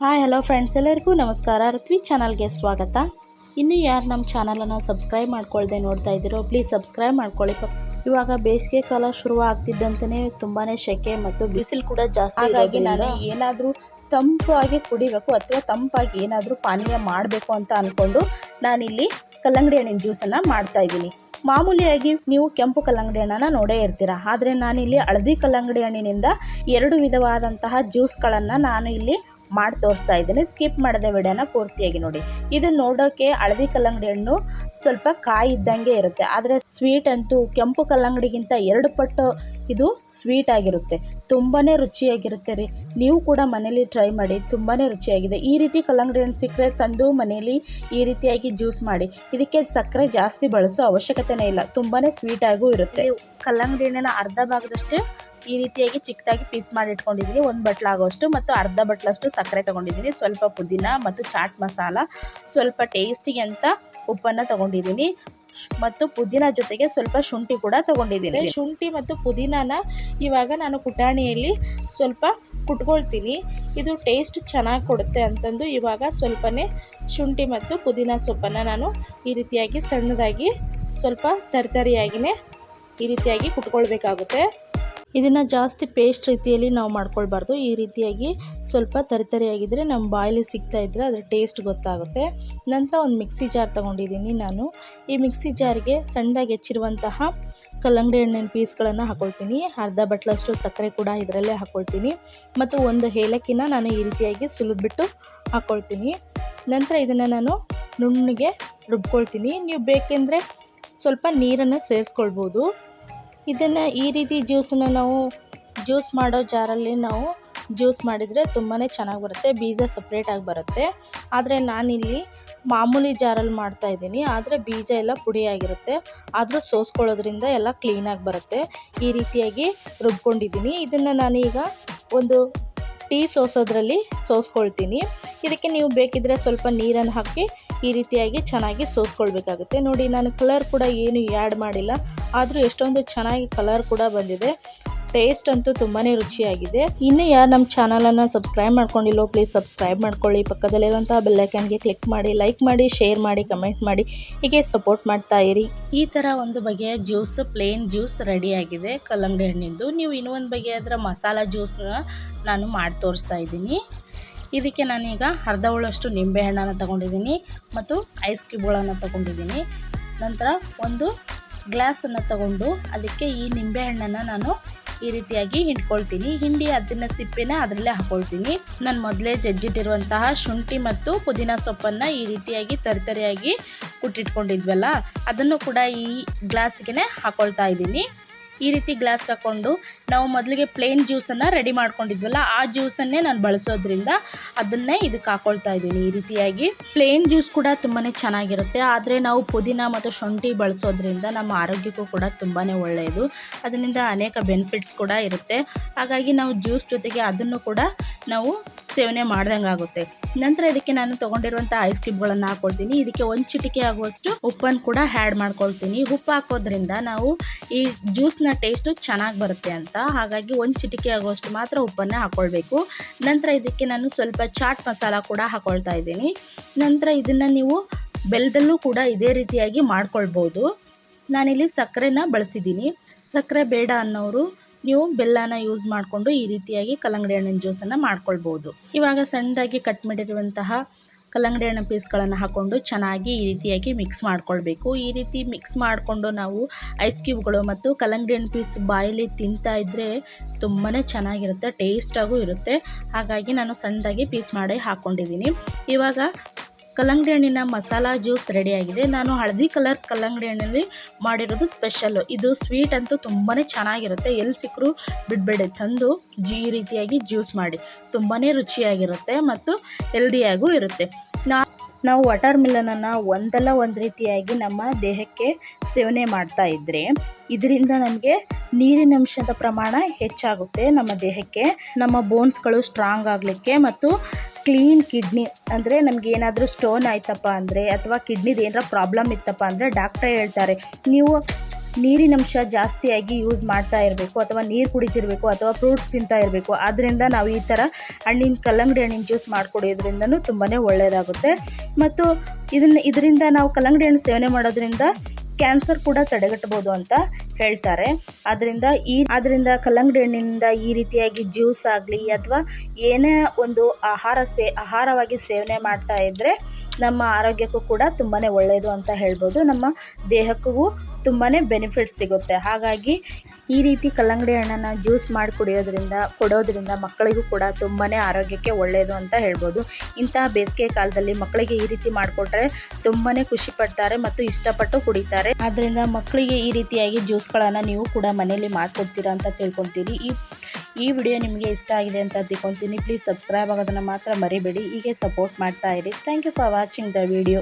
Hi hello friends ಎಲ್ಲರಿಗೂ ನಮಸ್ಕಾರ. ಋತ್ವಿ ಚಾನಲ್ಗೆ ಸ್ವಾಗತ. ಇನ್ನೂ ಯಾರು ನಮ್ಮ ಚಾನಲನ್ನು ಸಬ್ಸ್ಕ್ರೈಬ್ ಮಾಡ್ಕೊಳ್ಳದೆ ನೋಡ್ತಾ ಇದ್ದೀರೋ ಪ್ಲೀಸ್ ಸಬ್ಸ್ಕ್ರೈಬ್ ಮಾಡ್ಕೊಳ್ಳಿ. ಇವಾಗ ಬೇಸಿಗೆ ಕಾಲ ಶುರು ಆಗ್ತಿದ್ದಂತೆಯೇ ತುಂಬಾ ಸೆಕೆ ಮತ್ತು ಬಿಸಿಲು ಕೂಡ ಜಾಸ್ತಿ ಹಾಗಾಗಿ ನಾನು ಏನಾದರೂ ತಂಪಾಗಿ ಕುಡಿಬೇಕು ಅಥವಾ ತಂಪಾಗಿ ಏನಾದರೂ ಪಾನೀಯ ಮಾಡಬೇಕು ಅಂತ ಅಂದ್ಕೊಂಡು ನಾನಿಲ್ಲಿ ಕಲ್ಲಂಗಡಿ ಹಣ್ಣಿನ ಜ್ಯೂಸನ್ನು ಮಾಡ್ತಾ ಇದ್ದೀನಿ. ಮಾಮೂಲಿಯಾಗಿ ನೀವು ಕೆಂಪು ಕಲ್ಲಂಗಡಿ ಹಣ್ಣನ್ನು ನೋಡೇ ಇರ್ತೀರ. ಆದರೆ ನಾನಿಲ್ಲಿ ಹಳದಿ ಕಲ್ಲಂಗಡಿ ಹಣ್ಣಿನಿಂದ ಎರಡು ವಿಧವಾದಂತಹ ಜ್ಯೂಸ್ಗಳನ್ನು ನಾನು ಇಲ್ಲಿ ಮಾಡಿ ತೋರಿಸ್ತಾ ಇದ್ದೀನಿ. ಸ್ಕಿಪ್ ಮಾಡದೆ ವಿಡಿಯೋನ ಪೂರ್ತಿಯಾಗಿ ನೋಡಿ. ಇದು ನೋಡೋಕ್ಕೆ ಹಳದಿ ಕಲ್ಲಂಗಡಿ ಹಣ್ಣು ಸ್ವಲ್ಪ ಕಾಯಿ ಇದ್ದಂಗೆ ಇರುತ್ತೆ. ಆದರೆ ಸ್ವೀಟ್ ಅಂತೂ ಕೆಂಪು ಕಲ್ಲಂಗಡಿಗಿಂತ ಎರಡು ಪಟ್ಟು ಇದು ಸ್ವೀಟ್ ಆಗಿರುತ್ತೆ. ತುಂಬಾ ರುಚಿಯಾಗಿರುತ್ತೆ ರೀ. ನೀವು ಕೂಡ ಮನೇಲಿ ಟ್ರೈ ಮಾಡಿ ತುಂಬಾ ರುಚಿಯಾಗಿದೆ. ಈ ರೀತಿ ಕಲ್ಲಂಗಡಿ ಹಣ್ಣು ಸಿಕ್ಕರೆ ತಂದು ಮನೆಯಲ್ಲಿ ಈ ರೀತಿಯಾಗಿ ಜ್ಯೂಸ್ ಮಾಡಿ. ಇದಕ್ಕೆ ಸಕ್ಕರೆ ಜಾಸ್ತಿ ಬಳಸೋ ಅವಶ್ಯಕತೆನೇ ಇಲ್ಲ. ತುಂಬಾ ಸ್ವೀಟಾಗೂ ಇರುತ್ತೆ. ಕಲ್ಲಂಗಡಿ ಹಣ್ಣಿನ ಅರ್ಧ ಭಾಗದಷ್ಟು ಈ ರೀತಿಯಾಗಿ ಚಿಕ್ಕದಾಗಿ ಪೀಸ್ ಮಾಡಿ ಇಟ್ಕೊಂಡಿದ್ದೀನಿ ಒಂದು ಬಟ್ಲಾಗೋಷ್ಟು ಮತ್ತು ಅರ್ಧ ಬಟ್ಲಷ್ಟು ಸಕ್ಕರೆ ತೊಗೊಂಡಿದ್ದೀನಿ. ಸ್ವಲ್ಪ ಪುದೀನ ಮತ್ತು ಚಾಟ್ ಮಸಾಲ, ಸ್ವಲ್ಪ ಟೇಸ್ಟಿಗೆ ಅಂತ ಉಪ್ಪನ್ನು ತೊಗೊಂಡಿದ್ದೀನಿ. ಮತ್ತು ಪುದೀನ ಜೊತೆಗೆ ಸ್ವಲ್ಪ ಶುಂಠಿ ಕೂಡ ತೊಗೊಂಡಿದ್ದೀನಿ. ಶುಂಠಿ ಮತ್ತು ಪುದೀನಾನ ಇವಾಗ ನಾನು ಪುಟಾಣಿಯಲ್ಲಿ ಸ್ವಲ್ಪ ಕುಟ್ಕೊಳ್ತೀನಿ. ಇದು ಟೇಸ್ಟ್ ಚೆನ್ನಾಗಿ ಕೊಡುತ್ತೆ ಅಂತಂದು ಇವಾಗ ಸ್ವಲ್ಪನೇ ಶುಂಠಿ ಮತ್ತು ಪುದೀನ ಸೊಪ್ಪನ್ನು ನಾನು ಈ ರೀತಿಯಾಗಿ ಸಣ್ಣದಾಗಿ ಸ್ವಲ್ಪ ತರ್ತರಿಯಾಗಿಯೇ ಈ ರೀತಿಯಾಗಿ ಕುಟ್ಕೊಳ್ಬೇಕಾಗುತ್ತೆ. ಇದನ್ನು ಜಾಸ್ತಿ ಪೇಸ್ಟ್ ರೀತಿಯಲ್ಲಿ ನಾವು ಮಾಡ್ಕೊಳ್ಬಾರ್ದು. ಈ ರೀತಿಯಾಗಿ ಸ್ವಲ್ಪ ತರಿತರಿಯಾಗಿದ್ದರೆ ನಮ್ಮ ಬಾಯಲ್ಲಿ ಸಿಗ್ತಾ ಇದ್ದರೆ ಅದರ ಟೇಸ್ಟ್ ಗೊತ್ತಾಗುತ್ತೆ. ನಂತರ ಒಂದು ಮಿಕ್ಸಿ ಜಾರ್ ತೊಗೊಂಡಿದ್ದೀನಿ ನಾನು. ಈ ಮಿಕ್ಸಿ ಜಾರ್ಗೆ ಸಣ್ಣದಾಗಿ ಹೆಚ್ಚಿರುವಂತಹ ಕಲ್ಲಂಗಡಿ ಹಣ್ಣಿನ ಪೀಸ್ಗಳನ್ನು ಹಾಕೊಳ್ತೀನಿ. ಅರ್ಧ ಬಟ್ಲಷ್ಟು ಸಕ್ಕರೆ ಕೂಡ ಇದರಲ್ಲೇ ಹಾಕ್ಕೊಳ್ತೀನಿ ಮತ್ತು ಒಂದು ಏಲಕ್ಕಿನ ನಾನು ಈ ರೀತಿಯಾಗಿ ಸುಲಿದ್ಬಿಟ್ಟು ಹಾಕ್ಕೊಳ್ತೀನಿ ನಂತರ ಇದನ್ನು ನಾನು ನುಣ್ಣಗೆ ರುಬ್ಕೊಳ್ತೀನಿ. ನೀವು ಬೇಕೆಂದರೆ ಸ್ವಲ್ಪ ನೀರನ್ನು ಸೇರಿಸ್ಕೊಳ್ಬೋದು. ಇದನ್ನು ಈ ರೀತಿ ಜ್ಯೂಸನ್ನು ನಾವು ಜ್ಯೂಸ್ ಮಾಡೋ ಜಾರಲ್ಲಿ ನಾವು ಜ್ಯೂಸ್ ಮಾಡಿದರೆ ತುಂಬಾ ಚೆನ್ನಾಗಿ ಬರುತ್ತೆ, ಬೀಜ ಸಪ್ರೇಟಾಗಿ ಬರುತ್ತೆ. ಆದರೆ ನಾನಿಲ್ಲಿ ಮಾಮೂಲಿ ಜಾರಲ್ಲಿ ಮಾಡ್ತಾ ಇದ್ದೀನಿ, ಆದರೆ ಬೀಜ ಎಲ್ಲ ಪುಡಿಯಾಗಿರುತ್ತೆ ಆದರೂ ಸೋಸ್ಕೊಳ್ಳೋದ್ರಿಂದ ಎಲ್ಲ ಕ್ಲೀನಾಗಿ ಬರುತ್ತೆ. ಈ ರೀತಿಯಾಗಿ ರುಬ್ಕೊಂಡಿದ್ದೀನಿ. ಇದನ್ನು ನಾನೀಗ ಒಂದು ಟೀ ಸೋಸೋದ್ರಲ್ಲಿ ಸೋಸ್ಕೊಳ್ತೀನಿ. ಇದಕ್ಕೆ ನೀವು ಬೇಕಿದ್ರೆ ಸ್ವಲ್ಪ ನೀರನ್ನು ಹಾಕಿ ಈ ರೀತಿಯಾಗಿ ಚೆನ್ನಾಗಿ ಸೋಸ್ಕೊಳ್ಬೇಕಾಗುತ್ತೆ. ನೋಡಿ, ನಾನು ಕಲರ್ ಕೂಡ ಏನು ಆ್ಯಡ್ ಮಾಡಿಲ್ಲ. ಆದರೂ ಎಷ್ಟೊಂದು ಚೆನ್ನಾಗಿ ಕಲರ್ ಕೂಡ ಬಂದಿದೆ. ಟೇಸ್ಟ್ ಅಂತೂ ತುಂಬಾ ರುಚಿಯಾಗಿದೆ. ಇನ್ನು ಯಾರು ನಮ್ಮ ಚಾನಲನ್ನು ಸಬ್ಸ್ಕ್ರೈಬ್ ಮಾಡ್ಕೊಂಡಿಲ್ಲೋ ಪ್ಲೀಸ್ ಸಬ್ಸ್ಕ್ರೈಬ್ ಮಾಡ್ಕೊಳ್ಳಿ. ಪಕ್ಕದಲ್ಲಿರುವಂತಹ ಬೆಲ್ಲೈಕನ್ಗೆ ಕ್ಲಿಕ್ ಮಾಡಿ ಲೈಕ್ ಮಾಡಿ ಶೇರ್ ಮಾಡಿ ಕಮೆಂಟ್ ಮಾಡಿ. ಹೀಗೆ ಸಪೋರ್ಟ್ ಮಾಡ್ತಾ ಇರಿ. ಈ ಥರ ಒಂದು ಬಗೆಯ ಜ್ಯೂಸ್ ಪ್ಲೇನ್ ಜ್ಯೂಸ್ ರೆಡಿಯಾಗಿದೆ ಕಲ್ಲಂಗಡಿ ಹಣ್ಣಿಂದು. ನೀವು ಇನ್ನೊಂದು ಬಗೆಯ ಅದರ ಮಸಾಲ ಜ್ಯೂಸ್ನ ನಾನು ಮಾಡಿ ತೋರಿಸ್ತಾ ಇದ್ದೀನಿ. ಇದಕ್ಕೆ ನಾನೀಗ ಅರ್ಧ ಉಳ್ಳಷ್ಟು ನಿಂಬೆಹಣ್ಣನ್ನು ತಗೊಂಡಿದ್ದೀನಿ ಮತ್ತು ಐಸ್ ಕ್ಯೂಬ್ಗಳನ್ನು ತಗೊಂಡಿದ್ದೀನಿ. ನಂತರ ಒಂದು ಗ್ಲಾಸನ್ನು ತಗೊಂಡು ಅದಕ್ಕೆ ಈ ನಿಂಬೆಹಣ್ಣನ್ನು ನಾನು ಈ ರೀತಿಯಾಗಿ ಹಿಂಡ್ಕೊಳ್ತೀನಿ ಹಿಂಡಿ ಅದನ್ನ ಸಿಪ್ಪೆನ ಅದರಲ್ಲೇ ಹಾಕೊಳ್ತೀನಿ. ನಾನು ಮೊದಲೇ ಜಜ್ಜಿಟ್ಟಿರುವಂತಹ ಶುಂಠಿ ಮತ್ತು ಪುದೀನ ಸೊಪ್ಪನ್ನು ಈ ರೀತಿಯಾಗಿ ತರಿತರಿಯಾಗಿ ಕುಟ್ಟಿಟ್ಕೊಂಡಿದ್ವಲ್ಲ, ಅದನ್ನು ಕೂಡ ಈ ಗ್ಲಾಸ್ಗೆ ಹಾಕೊಳ್ತಾ ಇದ್ದೀನಿ. ಈ ರೀತಿ ಗ್ಲಾಸ್ ಹಾಕ್ಕೊಂಡು ನಾವು ಮೊದಲಿಗೆ ಪ್ಲೇನ್ ಜ್ಯೂಸನ್ನು ರೆಡಿ ಮಾಡ್ಕೊಂಡಿದ್ವಲ್ಲ, ಆ ಜ್ಯೂಸನ್ನೇ ನಾನು ಬಳಸೋದ್ರಿಂದ ಅದನ್ನೇ ಇದಕ್ಕೆ ಹಾಕ್ಕೊಳ್ತಾ ಇದ್ದೀನಿ ಈ ರೀತಿಯಾಗಿ. ಪ್ಲೇನ್ ಜ್ಯೂಸ್ ಕೂಡ ತುಂಬಾ ಚೆನ್ನಾಗಿರುತ್ತೆ, ಆದರೆ ನಾವು ಪುದೀನ ಮತ್ತು ಶುಂಠಿ ಬಳಸೋದ್ರಿಂದ ನಮ್ಮ ಆರೋಗ್ಯಕ್ಕೂ ಕೂಡ ತುಂಬಾ ಒಳ್ಳೆಯದು ಅದರಿಂದ ಅನೇಕ ಬೆನಿಫಿಟ್ಸ್ ಕೂಡ ಇರುತ್ತೆ. ಹಾಗಾಗಿ ನಾವು ಜ್ಯೂಸ್ ಜೊತೆಗೆ ಅದನ್ನು ಕೂಡ ನಾವು ಸೇವನೆ ಮಾಡ್ದಂಗೆ ಆಗುತ್ತೆ ನಂತರ ಇದಕ್ಕೆ ನಾನು ತೊಗೊಂಡಿರುವಂಥ ಐಸ್ ಕ್ಯೂಬ್ಗಳನ್ನು ಹಾಕೊಳ್ತೀನಿ. ಇದಕ್ಕೆ ಒಂದು ಚಿಟಿಕೆ ಆಗುವಷ್ಟು ಉಪ್ಪನ್ನು ಕೂಡ ಆ್ಯಡ್ ಮಾಡ್ಕೊಳ್ತೀನಿ. ಉಪ್ಪು ಹಾಕೋದ್ರಿಂದ ನಾವು ಈ ಜ್ಯೂಸ್ನ ಟೇಸ್ಟು ಚೆನ್ನಾಗಿ ಬರುತ್ತೆ ಅಂತ. ಹಾಗಾಗಿ ಒಂದು ಚಿಟಿಕೆ ಆಗುವಷ್ಟು ಮಾತ್ರ ಉಪ್ಪನ್ನು ಹಾಕ್ಕೊಳ್ಬೇಕು ನಂತರ ಇದಕ್ಕೆ ನಾನು ಸ್ವಲ್ಪ ಚಾಟ್ ಮಸಾಲ ಕೂಡ ಹಾಕೊಳ್ತಾ ಇದ್ದೀನಿ. ನಂತರ ಇದನ್ನು ನೀವು ಬೆಲ್ಲದಲ್ಲೂ ಕೂಡ ಇದೇ ರೀತಿಯಾಗಿ ಮಾಡ್ಕೊಳ್ಬೋದು. ನಾನಿಲ್ಲಿ ಸಕ್ಕರೆನ ಬಳಸಿದ್ದೀನಿ. ಸಕ್ಕರೆ ಬೇಡ ಅನ್ನೋರು ನೀವು ಬೆಲ್ಲನ ಯೂಸ್ ಮಾಡಿಕೊಂಡು ಈ ರೀತಿಯಾಗಿ ಕಲ್ಲಂಗಡಿ ಹಣ್ಣಿನ ಜ್ಯೂಸನ್ನು ಮಾಡ್ಕೊಳ್ಬೋದು. ಇವಾಗ ಸಣ್ಣದಾಗಿ ಕಟ್ ಮಾಡಿರುವಂತಹ ಕಲ್ಲಂಗಡಿ ಹಣ್ಣಿನ ಪೀಸ್ಗಳನ್ನು ಹಾಕ್ಕೊಂಡು ಚೆನ್ನಾಗಿ ಈ ರೀತಿಯಾಗಿ ಮಿಕ್ಸ್ ಮಾಡ್ಕೊಳ್ಬೇಕು. ಈ ರೀತಿ ಮಿಕ್ಸ್ ಮಾಡಿಕೊಂಡು ನಾವು ಐಸ್ ಕ್ಯೂಬ್ಗಳು ಮತ್ತು ಕಲ್ಲಂಗಡಿ ಹಣ್ಣು ಪೀಸ್ ಬಾಯಲ್ಲಿ ತಿಂತಾ ಇದ್ದರೆ ತುಂಬಾ ಚೆನ್ನಾಗಿರುತ್ತೆ ಟೇಸ್ಟಾಗೂ ಇರುತ್ತೆ. ಹಾಗಾಗಿ ನಾನು ಸಣ್ಣದಾಗಿ ಪೀಸ್ ಮಾಡಿ ಹಾಕ್ಕೊಂಡಿದ್ದೀನಿ ಇವಾಗ ಕಲ್ಲಂಗಡಿ ಹಣ್ಣಿನ ಮಸಾಲ ಜ್ಯೂಸ್ ರೆಡಿಯಾಗಿದೆ ನಾನು ಹಳದಿ ಕಲರ್ ಕಲ್ಲಂಗಡಿ ಹಣ್ಣಲ್ಲಿ ಮಾಡಿರೋದು ಸ್ಪೆಷಲ್ಲು ಇದು ಸ್ವೀಟ್ ಅಂತೂ ತುಂಬಾ ಚೆನ್ನಾಗಿರುತ್ತೆ. ಎಲ್ಲಿ ಸಿಕ್ಕರೂ ಬಿಡಬೇಡಿ. ತಂದು ಜೀ ರೀತಿಯಾಗಿ ಜ್ಯೂಸ್ ಮಾಡಿ. ತುಂಬಾ ರುಚಿಯಾಗಿರುತ್ತೆ ಮತ್ತು ಹೆಲ್ದಿಯಾಗೂ ಇರುತ್ತೆ. ನಾ ನಾವು ವಾಟರ್ ಮಿಲನನ್ನು ಒಂದಲ್ಲ ಒಂದು ರೀತಿಯಾಗಿ ನಮ್ಮ ದೇಹಕ್ಕೆ ಸೇವನೆ ಮಾಡ್ತಾ ಇದ್ದರೆ ಇದರಿಂದ ನಮಗೆ ನೀರಿನ ಅಂಶದ ಪ್ರಮಾಣ ಹೆಚ್ಚಾಗುತ್ತೆ. ನಮ್ಮ ದೇಹಕ್ಕೆ ನಮ್ಮ ಬೋನ್ಸ್ಗಳು ಸ್ಟ್ರಾಂಗ್ ಆಗಲಿಕ್ಕೆ ಮತ್ತು ಕ್ಲೀನ್ ಕಿಡ್ನಿ ಅಂದರೆ ನಮ್ಗೆ ಏನಾದರೂ ಸ್ಟೋನ್ ಆಯ್ತಪ್ಪ ಅಂದರೆ ಅಥವಾ ಕಿಡ್ನಿದು ಏನಾರ ಪ್ರಾಬ್ಲಮ್ ಇತ್ತಪ್ಪ ಅಂದರೆ ಡಾಕ್ಟ್ರೇ ಹೇಳ್ತಾರೆ, ನೀವು ನೀರಿನಂಶ ಜಾಸ್ತಿಯಾಗಿ ಯೂಸ್ ಮಾಡ್ತಾ ಇರಬೇಕು ಅಥವಾ ನೀರು ಕುಡಿತಿರಬೇಕು ಅಥವಾ ಫ್ರೂಟ್ಸ್ ತಿಂತಾ ಇರಬೇಕು ಆದ್ದರಿಂದ ನಾವು ಈ ಥರ ಹಣ್ಣಿನ ಕಲ್ಲಂಗಡಿ ಹಣ್ಣಿನ ಜ್ಯೂಸ್ ಮಾಡಿಕೊಡೋದ್ರಿಂದನೂ ತುಂಬಾ ಒಳ್ಳೆಯದಾಗುತ್ತೆ ಮತ್ತು ಇದನ್ನು, ಇದರಿಂದ ನಾವು ಕಲ್ಲಂಗಡಿ ಹಣ್ಣು ಸೇವನೆ ಮಾಡೋದ್ರಿಂದ ಕ್ಯಾನ್ಸರ್ ಕೂಡ ತಡೆಗಟ್ಟಬೋದು ಅಂತ ಹೇಳ್ತಾರೆ. ಅದರಿಂದ ಈ ಅದರಿಂದ ಕಲ್ಲಂಗಡಿ ಹಣ್ಣಿನಿಂದ ಈ ರೀತಿಯಾಗಿ ಜ್ಯೂಸ್ ಆಗಲಿ ಅಥವಾ ಏನೇ ಒಂದು ಆಹಾರ ಸೇ, ಆಹಾರವಾಗಿ ಸೇವನೆ ಮಾಡ್ತಾ ಇದ್ದರೆ ನಮ್ಮ ಆರೋಗ್ಯಕ್ಕೂ ಕೂಡ ತುಂಬಾ ಒಳ್ಳೆಯದು ಅಂತ ಹೇಳ್ಬೋದು. ನಮ್ಮ ದೇಹಕ್ಕೂ ತುಂಬಾ ಬೆನಿಫಿಟ್ಸ್ ಸಿಗುತ್ತೆ. ಹಾಗಾಗಿ ಈ ರೀತಿ ಕಲ್ಲಂಗಡಿ ಹಣ್ಣನ್ನು ಜ್ಯೂಸ್ ಮಾಡಿ ಕುಡಿಯೋದ್ರಿಂದ, ಕೊಡೋದ್ರಿಂದ ಮಕ್ಕಳಿಗೂ ಕೂಡ ತುಂಬಾ ಆರೋಗ್ಯಕ್ಕೆ ಒಳ್ಳೆಯದು ಅಂತ ಹೇಳ್ಬೋದು. ಇಂತಹ ಬೇಸಿಗೆ ಕಾಲದಲ್ಲಿ ಮಕ್ಕಳಿಗೆ ಈ ರೀತಿ ಮಾಡಿಕೊಟ್ರೆ ತುಂಬಾ ಖುಷಿ ಪಡ್ತಾರೆ ಮತ್ತು ಇಷ್ಟಪಟ್ಟು ಕುಡಿತಾರೆ. ಆದ್ದರಿಂದ ಮಕ್ಕಳಿಗೆ ಈ ರೀತಿಯಾಗಿ ಜ್ಯೂಸ್ಗಳನ್ನು ನೀವು ಕೂಡ ಮನೆಯಲ್ಲಿ ಮಾಡಿಕೊಡ್ತೀರಾ ಅಂತ ತಿಳ್ಕೊತೀರಿ ಈ ಈ ವಿಡಿಯೋ ನಿಮಗೆ ಇಷ್ಟ ಆಗಿದೆ ಅಂತ ತಿಳ್ಕೊತೀನಿ ಪ್ಲೀಸ್ ಸಬ್ಸ್ಕ್ರೈಬ್ ಆಗೋದನ್ನು ಮಾತ್ರ ಮರಿಬೇಡಿ. ಹೀಗೆ ಸಪೋರ್ಟ್ ಮಾಡ್ತಾ ಇರಿ. Thank you for watching the video